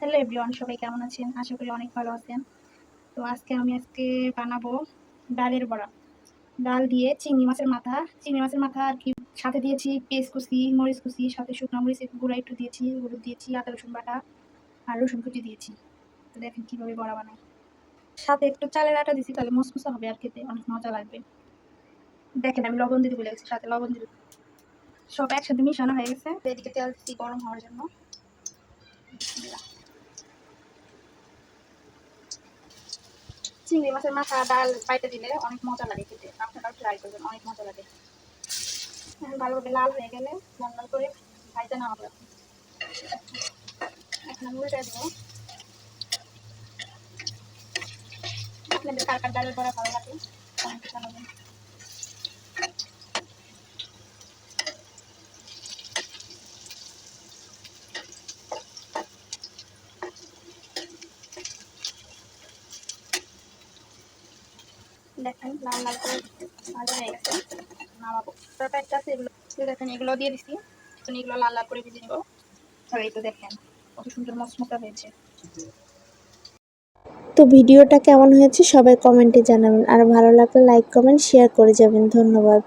Hello everyone, সবাই কেমন আছেন? আশা করি অনেক ভালো আছেন। তো আজকে আমি আজকে বানাবো ডালের বড়া। ডাল দিয়ে চিংড়ি মাছের মাথা। চিংড়ি মাছের মাথা আর কি, সাথে দিয়েছি পেঁয়াজ কুচি, মরিচ কুচি, সাথে শুকনো মরিচ গুঁড়া একটু দিয়েছি, হলুদ দিয়েছি, আদা, রসুন বাটা আর রসুন কুচি দিয়েছি। তো দেখেন কীভাবে বড়া বানাই সাথে একটু চালের আটা দিয়েছি, তাহলে মুসমুসা হবে আর খেতে, অনেক মজা লাগবে। দেখেন আমি লবণ দিতে বলে গেছি, সাথে লবণ দিতে সব একসাথে মিশানো হয়ে গেছে। এদিকে তেল দিচ্ছি গরম হওয়ার জন্য। চিংড়ি মাছের মাথা, ডাল বাইতে দিলে অনেক মজা লাগে খেতে। আপনারাও ট্রাই করবেন, অনেক মজা লাগে। ভালো ভালোভাবে লাল হয়ে গেলে লাল লাল করে ভাইতে না হবে আপনাদের কার কার ডালের বড়া ভালো লাগে? দেখেন লাল লাল করে ভাজা হয়ে গেছে, নামাবো। একটা আছে এগুলো দেখেন, এগুলো দিয়ে দিছি। এখন এগুলো লাল লাল করে ভেজে নেব। আর এই তো দেখেন, কত সুন্দর মশমশা হয়েছে। তো ভিডিওটা কেমন হয়েছে সবাই কমেন্টে জানাবেন। আর ভালো লাগলে লাইক, কমেন্ট শেয়ার করে যাবেন। ধন্যবাদ।